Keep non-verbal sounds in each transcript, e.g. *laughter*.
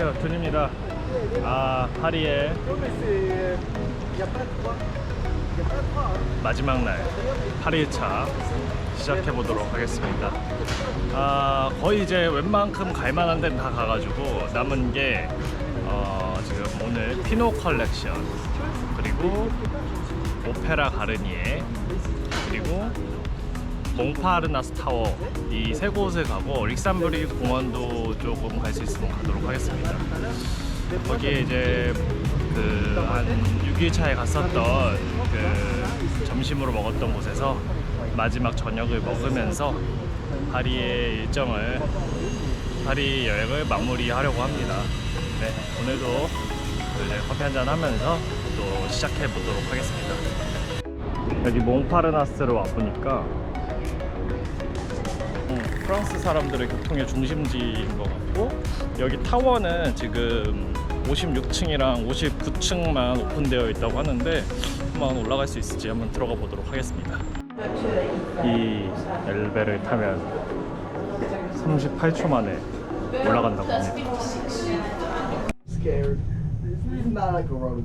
안녕하세요 준입니다. 아 파리의 마지막 날 8일차 시작해 보도록 하겠습니다. 아 거의 이제 웬만큼 갈만한 데는 다 가가지고 남은 게 어, 지금 오늘 피노 컬렉션 그리고 오페라 가르니에 그리고 몽파르나스 타워 이 세 곳을 가고 릭산브리 공원도 조금 갈 수 있으면 가도록 하겠습니다. 거기에 이제 그 한 6일 차에 갔었던 그 점심으로 먹었던 곳에서 마지막 저녁을 먹으면서 파리의 일정을 파리 여행을 마무리하려고 합니다. 네, 오늘도 이제 커피 한잔 하면서 또 시작해 보도록 하겠습니다. 여기 몽파르나스를 와 보니까 음, 프랑스 사람들의 교통의 중심지인 것 같고 여기 타워는 지금 56층이랑 59층만 오픈되어 있다고 하는데 한번 올라갈 수 있을지 한번 들어가 보도록 하겠습니다. 이 엘베를 타면 38초 만에 올라간다고 합니다.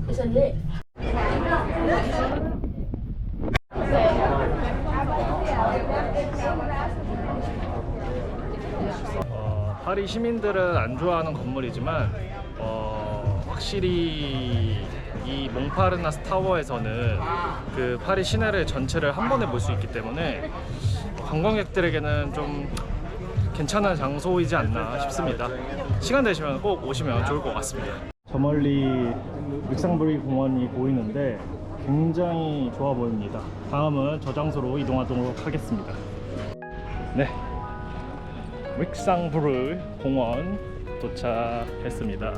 It's a lift. 어, 파리 시민들은 안 좋아하는 건물이지만 어, 확실히 이 몽파르나스 타워에서는 그 파리 시내를 전체를 한 번에 볼 수 있기 때문에 관광객들에게는 좀 괜찮은 장소이지 않나 싶습니다. 시간 되시면 꼭 오시면 좋을 것 같습니다. 저 멀리 믹상브리 공원이 보이는데 굉장히 좋아 보입니다. 다음은 저 장소로 이동하도록 하겠습니다. 네, 윅상브르 공원 도착했습니다.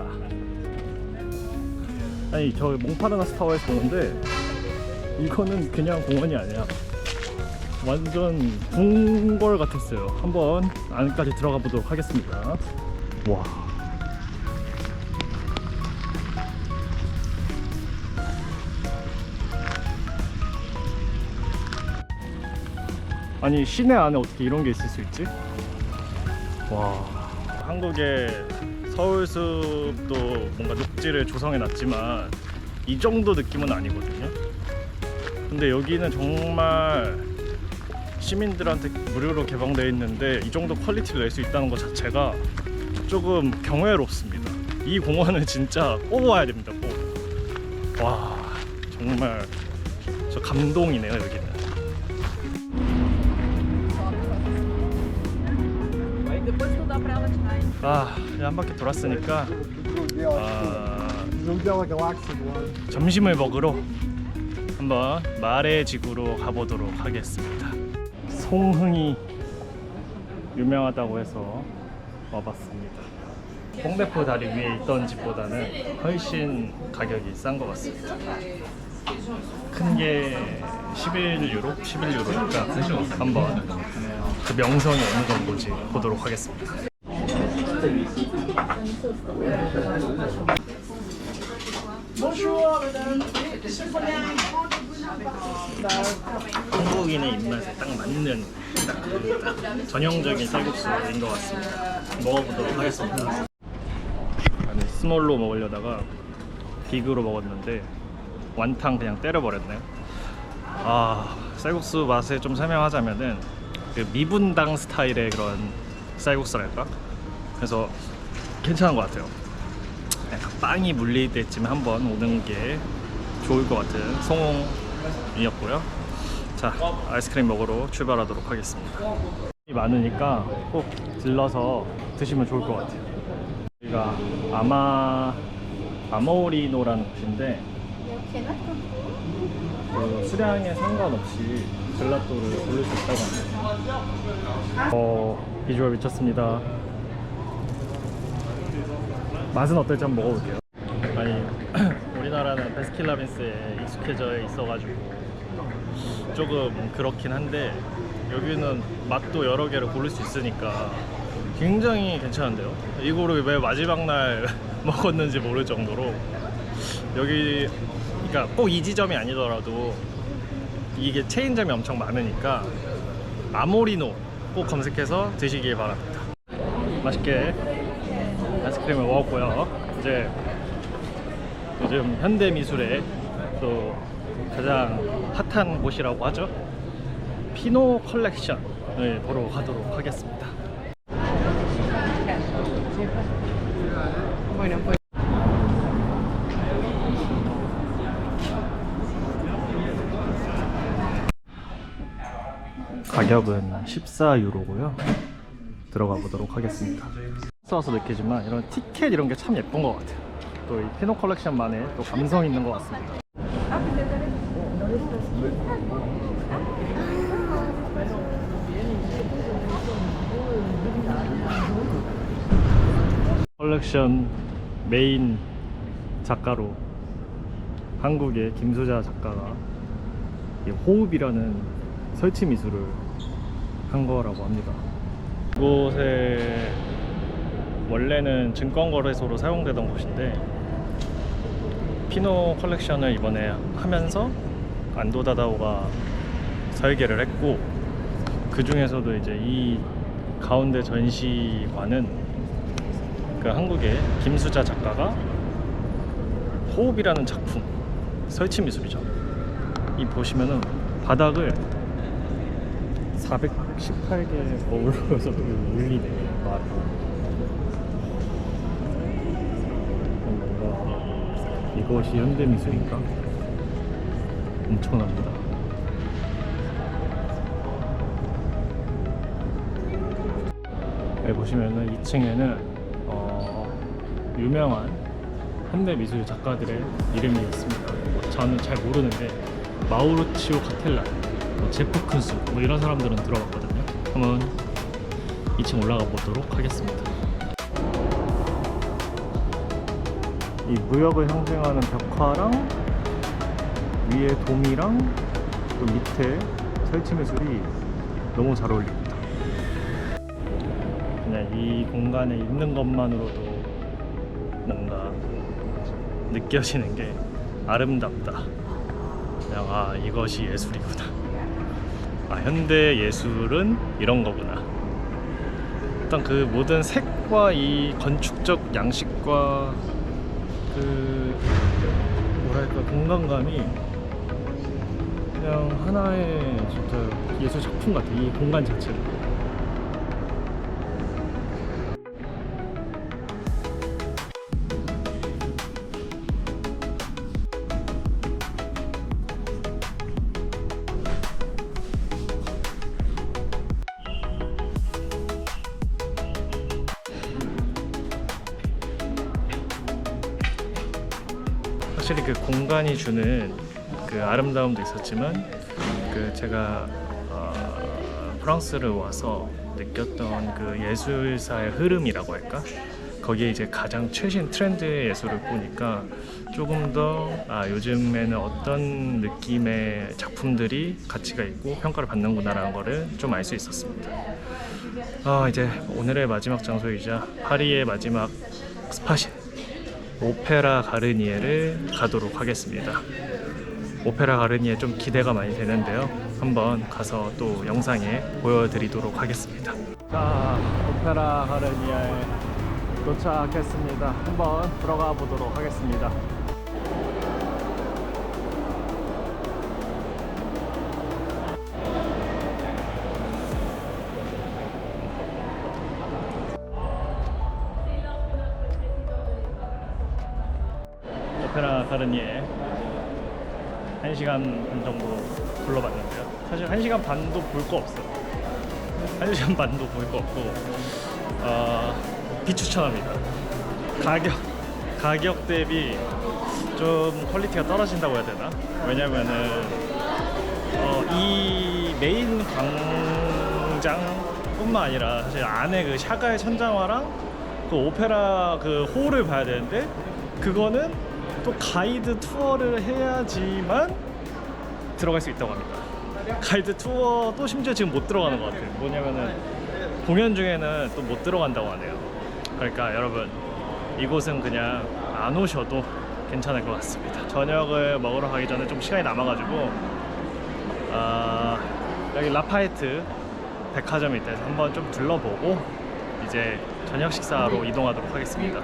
아니 저 몽파르나스 타워에서 보는데 이거는 그냥 공원이 아니야. 완전 궁궐 같았어요. 한번 안까지 들어가 보도록 하겠습니다. 와. 아니 시내 안에 어떻게 이런 게 있을 수 있지? 와. 한국의 서울숲도 뭔가 녹지를 조성해 놨지만 이 정도 느낌은 아니거든요. 근데 여기는 정말 시민들한테 무료로 개방되어 있는데 이 정도 퀄리티를 낼 수 있다는 것 자체가 조금 경외롭습니다. 이 공원은 진짜 꼭 와야 됩니다 꼭 와 정말 저 감동이네요 여기는 아, 한 바퀴 돌았으니까 아, 점심을 먹으러 한번 말의 지구로 가보도록 하겠습니다. 송흥이 유명하다고 해서 와봤습니다. 홍대포 다리 위에 있던 집보다는 훨씬 가격이 싼 것 같습니다. 큰 게 11유로? 11유로니까 한번 그 명성이 어느 정도인지 보도록 하겠습니다. 한국인의 입맛에 딱 맞는 딱 전형적인 쌀국수인 것 같습니다. 먹어보도록 하겠습니다. 스몰로 먹으려다가 빅으로 먹었는데 완탕 그냥 때려버렸네요. 아 쌀국수 맛을 좀 설명하자면은 그 미분당 스타일의 그런 쌀국수랄까? 그래서 괜찮은 것 같아요. 약간 빵이 물릴 때쯤에 한번 오는 게 좋을 것 같은 송홍이었고요. 자 아이스크림 먹으러 출발하도록 하겠습니다. 많으니까 꼭 들러서 드시면 좋을 것 같아요. 여기가 아마 아모리노라는 곳인데 그 수량에 상관없이 젤라또를 고를 수 있다고 합니다. 어, 비주얼 미쳤습니다. 맛은 어떨지 한번 먹어볼게요. 아니, *clears throat* 우리나라는 베스킨라빈스에 익숙해져 있어가지고 조금 그렇긴 한데 여기는 맛도 여러 개를 고를 수 있으니까 굉장히 괜찮은데요. 이거를 왜 마지막 날 *laughs* 먹었는지 모를 정도로 여기 그러니까 꼭 이 지점이 아니더라도 이게 체인점이 엄청 많으니까 아모리노 꼭 검색해서 드시길 바랍니다. 맛있게 아이스크림을 먹었고요. 이제 요즘 현대 미술의 또 가장 핫한 곳이라고 하죠. 피노 컬렉션을 보러 가도록 하겠습니다. 가격은 14유로고요. 들어가 보도록 하겠습니다. 써서 느끼지만 이런 티켓 이런 게 참 예쁜 것 같아요. 또 이 피노 컬렉션만의 또 감성 있는 것 같습니다. 컬렉션 메인 작가로 한국의 김소자 작가가 이 호흡이라는 설치 미술을 한 거라고 합니다. 이곳에 원래는 증권거래소로 사용되던 곳인데 피노 컬렉션을 이번에 하면서 안도다다오가 설계를 했고 그 중에서도 이제 이 가운데 전시관은 그 한국의 김수자 작가가 호흡이라는 작품 설치 미술이죠. 이 보시면은 바닥을 418개 거울로서 *laughs* 울리네 이것이 현대미술인가 엄청납니다 여기 보시면은 2층에는 어, 유명한 현대미술 작가들의 이름이 있습니다 뭐 저는 잘 모르는데 마우르치오 카텔라 뭐 제프 쿤스 뭐 이런 사람들은 들어갔거든요. 한번 2층 올라가 보도록 하겠습니다. 이 무역을 상징하는 벽화랑 위에 돔이랑 또 밑에 설치 미술이 너무 잘 어울립니다. 그냥 이 공간에 있는 것만으로도 뭔가 느껴지는 게 아름답다. 그냥 아 이것이 예술이구나. 아 현대 예술은 이런 거구나. 일단 그 모든 색과 이 건축적 양식과 그 뭐랄까 공간감이 그냥 하나의 진짜 예술 작품 같아. 이 공간 자체가. 확실히 그 공간이 주는 그 아름다움도 있었지만 그 제가 어, 프랑스를 와서 느꼈던 그 예술사의 흐름이라고 할까 거기에 이제 가장 최신 트렌드의 예술을 보니까 조금 더 아, 요즘에는 어떤 느낌의 작품들이 가치가 있고 평가를 받는구나라는 거를 좀 알 수 있었습니다. 아 이제 오늘의 마지막 장소이자 파리의 마지막 스팟인 오페라 가르니에를 가도록 하겠습니다. 오페라 가르니에 좀 기대가 많이 되는데요. 한번 가서 또 영상에 보여드리도록 하겠습니다. 자, 오페라 가르니에 도착했습니다. 한번 들어가 보도록 하겠습니다. 1시간 반도 볼 거 없어요. 1시간 반도 볼 거 없고 어, 비추천합니다. 가격 가격 대비 좀 퀄리티가 떨어진다고 해야 되나? 왜냐면은 어, 이 메인 광장뿐만 아니라 사실 안에 그 샤가의 천장화랑 그 오페라 그 홀을 봐야 되는데 그거는 또 가이드 투어를 해야지만 들어갈 수 있다고 합니다. 가이드 투어도 심지어 지금 못 들어가는 것 같아요. 뭐냐면은 공연 중에는 또 못 들어간다고 하네요. 그러니까 여러분 이곳은 그냥 안 오셔도 괜찮을 것 같습니다. 저녁을 먹으러 가기 전에 좀 시간이 남아가지고 아, 여기 라파에트 백화점이 있대서 한번 좀 둘러보고 이제 저녁 식사로 이동하도록 하겠습니다.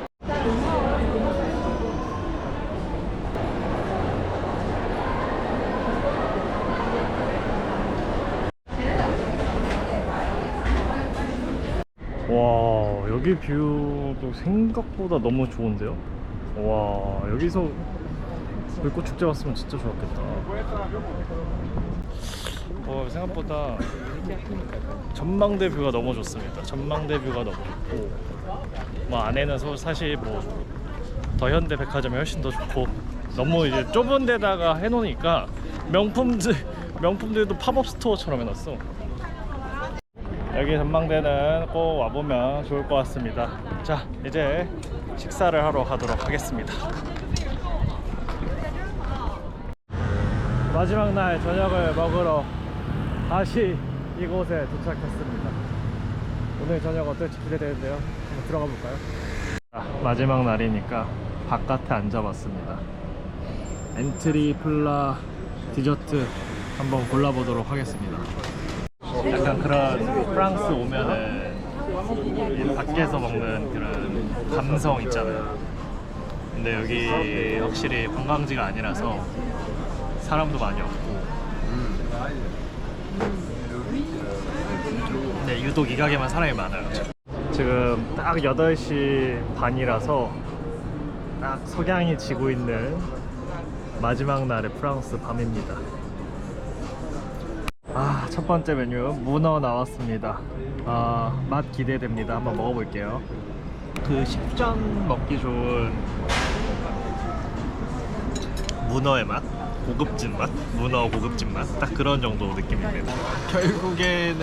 와 여기 뷰도 생각보다 너무 좋은데요? 와 여기서 불꽃 축제 왔으면 진짜 좋았겠다. 어 생각보다 전망대 뷰가 너무 좋습니다. 전망대 뷰가 너무 좋고 뭐 안에는 소- 사실 뭐 더 현대 백화점이 훨씬 더 좋고 너무 이제 좁은 데다가 해놓으니까 명품들 *laughs* 명품들도 팝업 스토어처럼 해놨어. 여기 전망대는 꼭 와보면 좋을 것 같습니다. 자, 이제 식사를 하러 가도록 하겠습니다. 마지막 날 저녁을 먹으러 다시 이곳에 도착했습니다. 오늘 저녁 어떨지 기대되는데요. 한번 들어가 볼까요? 자, 마지막 날이니까 바깥에 앉아봤습니다. 엔트리 플라 디저트 한번 골라보도록 하겠습니다. 약간 그런 프랑스 오면은 이 밖에서 먹는 그런 감성 있잖아요. 근데 여기 확실히 관광지가 아니라서 사람도 많이 없고. 근데 유독 이 가게만 사람이 많아요. 지금 딱 8시 반이라서 딱 석양이 지고 있는 마지막 날의 프랑스 밤입니다. 아, 첫 번째 메뉴 문어 나왔습니다. 아, 맛 기대됩니다. 한번 먹어볼게요. 그 식전 먹기 좋은 문어의 맛, 고급진 맛, 문어 고급진 맛, 딱 그런 정도 느낌입니다. 결국에는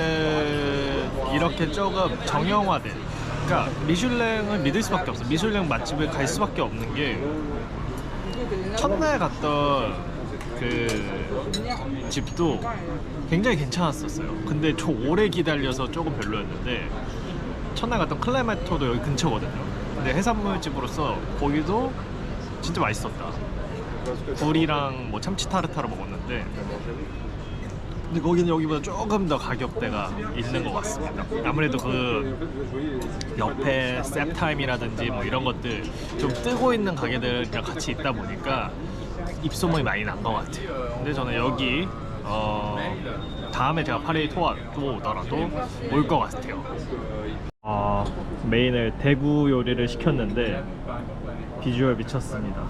이렇게 조금 정형화된, 그러니까 미슐랭을 믿을 수밖에 없어. 미슐랭 맛집에 갈 수밖에 없는 게 첫날 갔던 그 집도 굉장히 괜찮았었어요. 근데 좀 오래 기다려서 조금 별로였는데 첫날 갔던 클레메토도 여기 근처거든요. 근데 해산물 집으로서 거기도 진짜 맛있었다. 굴이랑 뭐 참치 타르타를 먹었는데 근데 거기는 여기보다 조금 더 가격대가 있는 것 같습니다. 아무래도 그 옆에 셉타임이라든지 뭐 이런 것들 좀 뜨고 있는 가게들이랑 같이 있다 보니까 입소문이 많이 난 것 같아요. 근데 저는 여기 어 다음에 제가 파리 토와 또 오더라도 올 것 같아요. 아 메인을 대구 요리를 시켰는데 비주얼 미쳤습니다.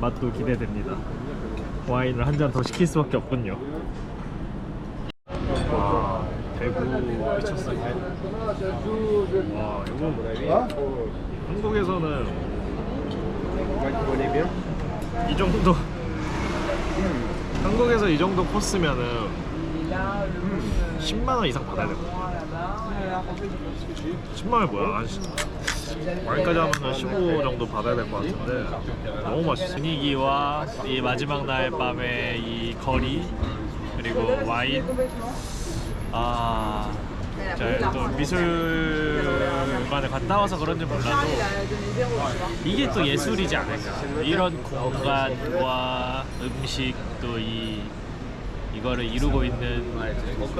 맛도 기대됩니다. 와인을 한 잔 더 시킬 수밖에 없군요. 와 대구 미쳤어요. 와 이건 한국에서는 이 정도 한국에서 이 정도 코스면은 10만 원 이상 받아야 돼. 10만 원 뭐야? 한 시- 와인까지 하면은 15 정도 받아야 될 것 같은데 너무 맛있어. 분위기와 이 마지막 날 밤의 이 거리 그리고 와인 아 제가 또 미술관에 갔다 와서 그런지 몰라도 이게 또 예술이지 않을까 이런 공간과 음식 또 이 이거를 이루고 있는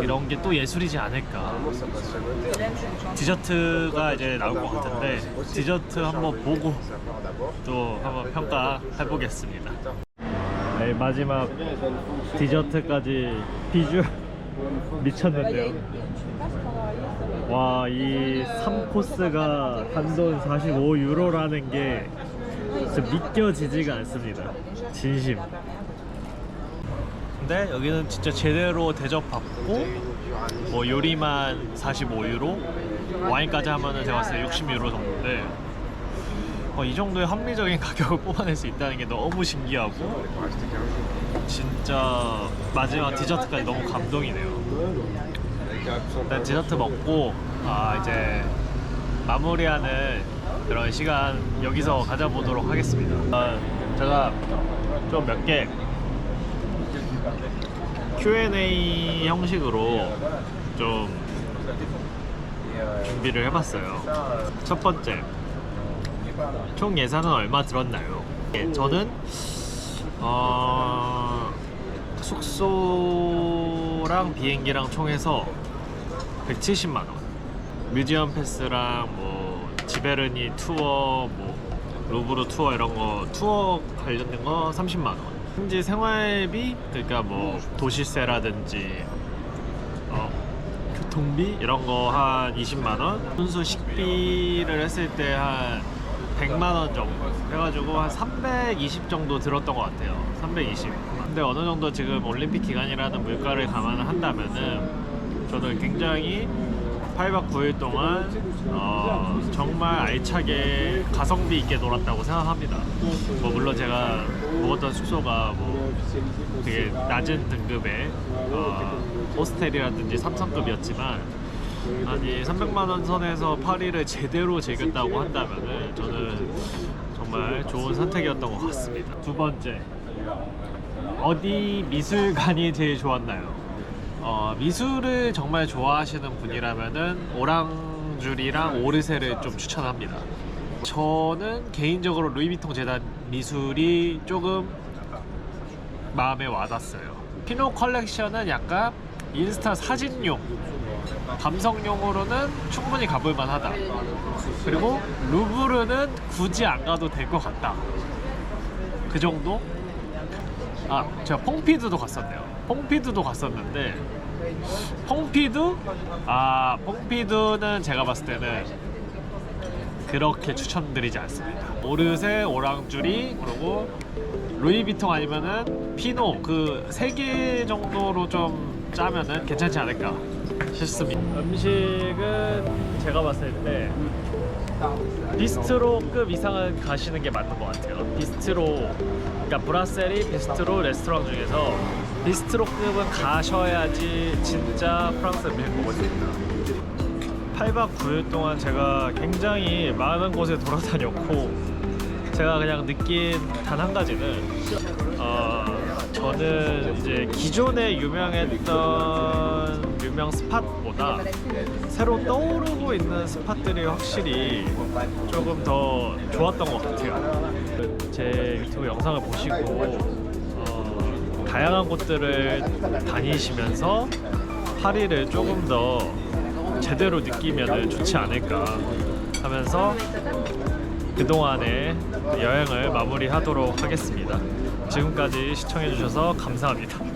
이런 게 또 예술이지 않을까. 디저트가 이제 나올 것 같은데 디저트 한번 보고 또 한번 평가해 보겠습니다. 네, 마지막 디저트까지 비주얼 *laughs* 미쳤는데요. 와, 이 3코스가 단돈 45유로라는 게 진짜 믿겨지지가 않습니다. 진심. 근데 여기는 진짜 제대로 대접받고 뭐 요리만 45유로, 와인까지 하면은 제가 봤을 때 60유로 정도인데 어, 이 정도의 합리적인 *laughs* 가격을 뽑아낼 수 있다는 게 너무 신기하고 진짜 마지막 디저트까지 너무 감동이네요. 일단 디저트 먹고 아 이제 마무리하는 그런 시간 여기서 가져보도록 하겠습니다. 아, 제가 좀 몇 개 Q&A 형식으로 좀 준비를 해봤어요. 첫 번째, 총 예산은 얼마 들었나요? 예, 저는 어, 숙소랑 비행기랑 총해서 170만 원. 뮤지엄 패스랑 뭐 지베르니 투어 뭐 루브르 투어 이런 거 투어 관련된 거 30만 원. 현지 생활비 그러니까 뭐 도시세라든지 어, 교통비 이런 거 한 20만 원. 순수 식비를 했을 때 한 100만 원 정도 해가지고 한 320 정도 들었던 것 같아요. 320. 근데 어느 정도 지금 올림픽 기간이라는 물가를 감안을 한다면은 저는 굉장히 8박 9일 동안 어, 정말 알차게 가성비 있게 놀았다고 생각합니다. 뭐 물론 제가 묵었던 숙소가 뭐 되게 낮은 등급의 어, 호스텔이라든지 3성급이었지만 아니 300만 원 선에서 파리를 제대로 즐겼다고 한다면은 저는 정말 좋은 선택이었던 것 같습니다. 두 번째 어디 미술관이 제일 좋았나요? 어, 미술을 정말 좋아하시는 분이라면은 오랑줄이랑 오르세를 좀 추천합니다. 저는 개인적으로 루이비통 재단 미술이 조금 마음에 와닿았어요. 피노 컬렉션은 약간 인스타 사진용, 감성용으로는 충분히 가볼 만하다. 그리고 루브르는 굳이 안 가도 될 것 같다. 그 정도? 아, 제가 퐁피드도 갔었네요. 퐁피드도 갔었는데 퐁피드? 아, 퐁피드는 제가 봤을 때는 그렇게 추천드리지 않습니다. 오르세, 오랑주리, 그리고 루이비통 아니면은 피노 그 세 개 정도로 좀 짜면은 괜찮지 않을까 싶습니다. 음식은 제가 봤을 때 비스트로급 이상은 가시는 게 맞는 것 같아요. 비스트로, 그러니까 브라세리 비스트로 레스토랑 중에서 비스트로급은 가셔야지 진짜 프랑스 음식 먹을 수 있다. 8박 9일 동안 제가 굉장히 많은 곳에 돌아다녔고 제가 그냥 느낀 단 한 가지는 어, 저는 이제 기존에 유명했던 유명 스팟보다 새로 떠오르고 있는 스팟들이 확실히 조금 더 좋았던 것 같아요. 제 유튜브 영상을 보시고 어, 다양한 곳들을 다니시면서 파리를 조금 더 제대로 느끼면 좋지 않을까 하면서 그동안의 여행을 마무리하도록 하겠습니다. 지금까지 시청해주셔서 감사합니다.